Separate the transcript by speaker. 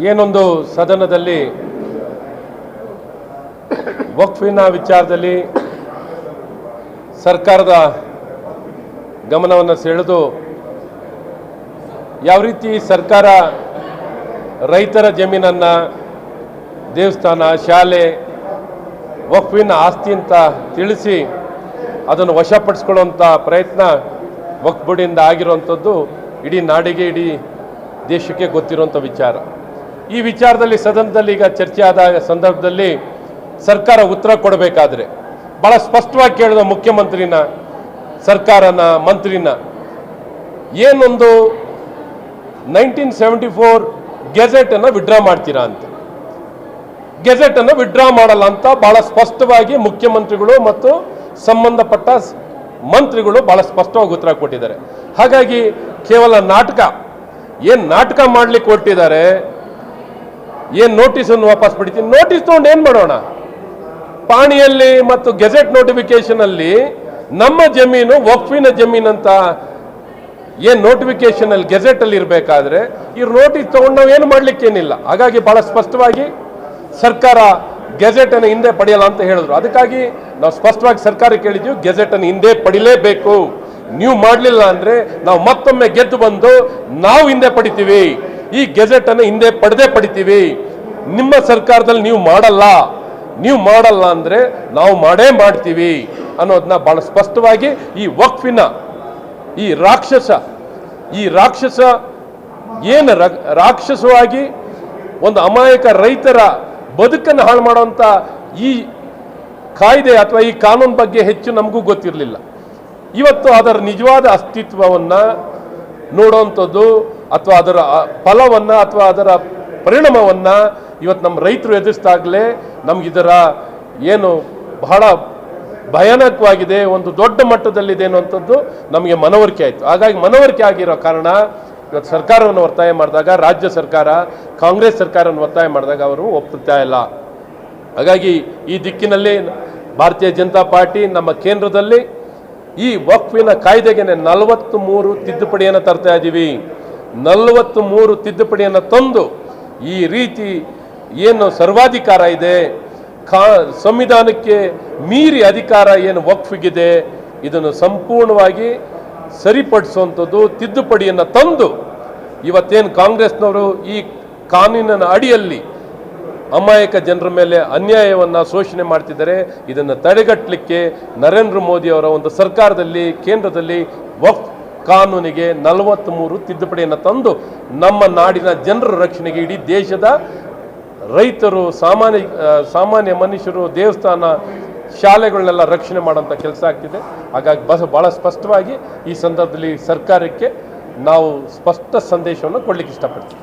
Speaker 1: ಏನೊಂದು ಸದನದಲ್ಲಿ ವಕ್ಫಿನ ವಿಚಾರದಲ್ಲಿ ಸರ್ಕಾರದ ಗಮನವನ್ನು ಸೆಳೆದು ಯಾವ ರೀತಿ ಸರ್ಕಾರ ರೈತರ ಜಮೀನನ್ನು ದೇವಸ್ಥಾನ, ಶಾಲೆ, ವಕ್ಫಿನ ಆಸ್ತಿ ಅಂತ ತಿಳಿಸಿ ಅದನ್ನು ವಶಪಡಿಸ್ಕೊಳ್ಳುವಂಥ ಪ್ರಯತ್ನ ವಕ್ಫ್ ಆಗಿರುವಂಥದ್ದು ಇಡೀ ನಾಡಿಗೆ, ಇಡೀ ದೇಶಕ್ಕೆ ಗೊತ್ತಿರುವಂಥ ವಿಚಾರ. ಈ ವಿಚಾರದಲ್ಲಿ ಸದನದಲ್ಲಿ ಈಗ ಚರ್ಚೆ ಆದ ಸಂದರ್ಭದಲ್ಲಿ ಸರ್ಕಾರ ಉತ್ತರ ಕೊಡಬೇಕಾದ್ರೆ ಭಾಳ ಸ್ಪಷ್ಟವಾಗಿ ಕೇಳಿದ ಮುಖ್ಯಮಂತ್ರಿನ, ಸರ್ಕಾರನ, ಮಂತ್ರಿನ, ಏನೊಂದು ನೈನ್ಟೀನ್ ಸೆವೆಂಟಿ ಫೋರ್ ಗೆಜೆಟನ್ನು ವಿಡ್ರಾ ಮಾಡ್ತೀರಾ ಅಂತ. ಗೆಜೆಟನ್ನು ವಿಡ್ರಾ ಮಾಡಲ್ಲ ಅಂತ ಬಹಳ ಸ್ಪಷ್ಟವಾಗಿ ಮುಖ್ಯಮಂತ್ರಿಗಳು ಮತ್ತು ಸಂಬಂಧಪಟ್ಟ ಮಂತ್ರಿಗಳು ಬಹಳ ಸ್ಪಷ್ಟವಾಗಿ ಉತ್ತರ ಕೊಟ್ಟಿದ್ದಾರೆ. ಹಾಗಾಗಿ ಕೇವಲ ನಾಟಕ, ಏನು ನಾಟಕ ಮಾಡ್ಲಿಕ್ಕೆ ಕೊಟ್ಟಿದ್ದಾರೆ ಏನು ನೋಟಿಸನ್ನು ವಾಪಸ್ ಪಡಿತೀನಿ ನೋಟಿಸ್ ತೊಗೊಂಡು ಏನು ಮಾಡೋಣ? ಪಾಣಿಯಲ್ಲಿ ಮತ್ತು ಗೆಜೆಟ್ ನೋಟಿಫಿಕೇಶನ್ ಅಲ್ಲಿ ನಮ್ಮ ಜಮೀನು, ವಕ್ಫಿನ ಜಮೀನು ಅಂತ ಏನು ನೋಟಿಫಿಕೇಶನ್ ಅಲ್ಲಿ, ಗೆಜೆಟ್ ಅಲ್ಲಿ ಇರಬೇಕಾದ್ರೆ ಈ ನೋಟಿಸ್ ತಗೊಂಡು ನಾವು ಏನು ಮಾಡ್ಲಿಕ್ಕೇನಿಲ್ಲ ಹಾಗಾಗಿ ಬಹಳ ಸ್ಪಷ್ಟವಾಗಿ ಸರ್ಕಾರ ಗೆಜೆಟ್ ಅನ್ನು ಹಿಂದೆ ಪಡೆಯಲ್ಲ ಅಂತ ಹೇಳಿದ್ರು. ಅದಕ್ಕಾಗಿ ನಾವು ಸ್ಪಷ್ಟವಾಗಿ ಸರ್ಕಾರ ಕೇಳಿದ್ವಿ, ಗೆಜೆಟ್ ಅನ್ನು ಹಿಂದೆ ಪಡಿಲೇಬೇಕು. ನೀವು ಮಾಡಲಿಲ್ಲ ಅಂದ್ರೆ ನಾವು ಮತ್ತೊಮ್ಮೆ ಗೆದ್ದು ಬಂದು ನಾವು ಹಿಂದೆ ಪಡಿತೀವಿ. ಈ ಗೆಜೆಟ್ ಅನ್ನು ಹಿಂದೆ ಪಡೆದೇ ಪಡಿತೀವಿ. ನಿಮ್ಮ ಸರ್ಕಾರದಲ್ಲಿ ನೀವು ಮಾಡಲ್ಲ. ನೀವು ಮಾಡಲ್ಲ ಅಂದ್ರೆ ನಾವು ಮಾಡೇ ಮಾಡ್ತೀವಿ ಅನ್ನೋದನ್ನ ಬಹಳ ಸ್ಪಷ್ಟವಾಗಿ ಈ ವಕ್ಫಿನ, ಈ ರಾಕ್ಷಸ ಈ ರಾಕ್ಷಸ ಏನು ರಾಕ್ಷಸವಾಗಿ ಒಂದು ಅಮಾಯಕ ರೈತರ ಬದುಕನ್ನು ಹಾಳು ಮಾಡುವಂಥ ಈ ಕಾಯ್ದೆ ಅಥವಾ ಈ ಕಾನೂನು ಬಗ್ಗೆ ಹೆಚ್ಚು ನಮಗೂ ಗೊತ್ತಿರಲಿಲ್ಲ. ಇವತ್ತು ಅದರ ನಿಜವಾದ ಅಸ್ತಿತ್ವವನ್ನು ನೋಡುವಂಥದ್ದು ಅಥವಾ ಅದರ ಫಲವನ್ನ ಅಥವಾ ಅದರ ಪರಿಣಾಮವನ್ನು ಇವತ್ತು ನಮ್ಮ ರೈತರು ಎದುರಿಸಿದಾಗಲೇ ಇದರ ಏನು ಬಹಳ ಭಯಾನಕವಾಗಿದೆ, ಒಂದು ದೊಡ್ಡ ಮಟ್ಟದಲ್ಲಿದೆ ಅನ್ನುವಂಥದ್ದು ನಮಗೆ ಮನವರಿಕೆ ಆಯಿತು. ಹಾಗಾಗಿ ಮನವರಿಕೆ ಆಗಿರೋ ಕಾರಣ ಇವತ್ತು ಸರ್ಕಾರವನ್ನು ಒತ್ತಾಯ ಮಾಡಿದಾಗ, ರಾಜ್ಯ ಸರ್ಕಾರ, ಕಾಂಗ್ರೆಸ್ ಸರ್ಕಾರವನ್ನು ಒತ್ತಾಯ ಮಾಡಿದಾಗ ಅವರು ಒಪ್ಪುತ್ತಾ ಇಲ್ಲ. ಹಾಗಾಗಿ ಈ ದಿಕ್ಕಿನಲ್ಲಿ ಭಾರತೀಯ ಜನತಾ ಪಾರ್ಟಿ ನಮ್ಮ ಕೇಂದ್ರದಲ್ಲಿ ಈ ವಕ್ಫಿನ ಕಾಯ್ದೆಗೆ ನಲವತ್ತು ಮೂರು ತಿದ್ದುಪಡಿಯನ್ನು ತರ್ತಾ ಇದ್ದೀವಿ ನಲವತ್ತು ಮೂರು ತಿದ್ದುಪಡಿಯನ್ನು ತಂದು ಈ ರೀತಿ ಏನು ಸರ್ವಾಧಿಕಾರ ಇದೆ, ಕಾ, ಸಂವಿಧಾನಕ್ಕೆ ಮೀರಿ ಅಧಿಕಾರ ಏನು ವಕ್ಫಿಗಿದೆ, ಇದನ್ನು ಸಂಪೂರ್ಣವಾಗಿ ಸರಿಪಡಿಸುವಂಥದ್ದು ತಿದ್ದುಪಡಿಯನ್ನು ತಂದು ಇವತ್ತೇನು ಕಾಂಗ್ರೆಸ್ನವರು ಈ ಕಾನೂನಿನ ಅಡಿಯಲ್ಲಿ ಅಮಾಯಕ ಜನರ ಮೇಲೆ ಅನ್ಯಾಯವನ್ನು ಶೋಷಣೆ ಮಾಡ್ತಿದ್ದಾರೆ, ಇದನ್ನು ತಡೆಗಟ್ಟಲಿಕ್ಕೆ ನರೇಂದ್ರ ಮೋದಿ ಅವರ ಒಂದು ಸರ್ಕಾರದಲ್ಲಿ, ಕೇಂದ್ರದಲ್ಲಿ ವಫ್ ಕಾನೂನಿಗೆ ನಲವತ್ತ್ಮೂರು ತಿದ್ದುಪಡಿಯನ್ನು ತಂದು ನಮ್ಮ ನಾಡಿನ ಜನರ ರಕ್ಷಣೆಗೆ ಇಡೀ ದೇಶದ ರೈತರು, ಸಾಮಾನ್ಯ ಸಾಮಾನ್ಯ ಮನುಷ್ಯರು, ದೇವಸ್ಥಾನ ಶಾಲೆಗಳನ್ನೆಲ್ಲ ರಕ್ಷಣೆ ಮಾಡೋಂಥ ಕೆಲಸ ಆಗ್ತಿದೆ. ಹಾಗಾಗಿ ಬಸ್ ಭಾಳ ಸ್ಪಷ್ಟವಾಗಿ ಈ ಸಂದರ್ಭದಲ್ಲಿ ಸರ್ಕಾರಕ್ಕೆ ನಾವು ಸ್ಪಷ್ಟ ಸಂದೇಶವನ್ನು ಕೊಡ್ಲಿಕ್ಕೆ ಇಷ್ಟಪಡ್ತೀವಿ.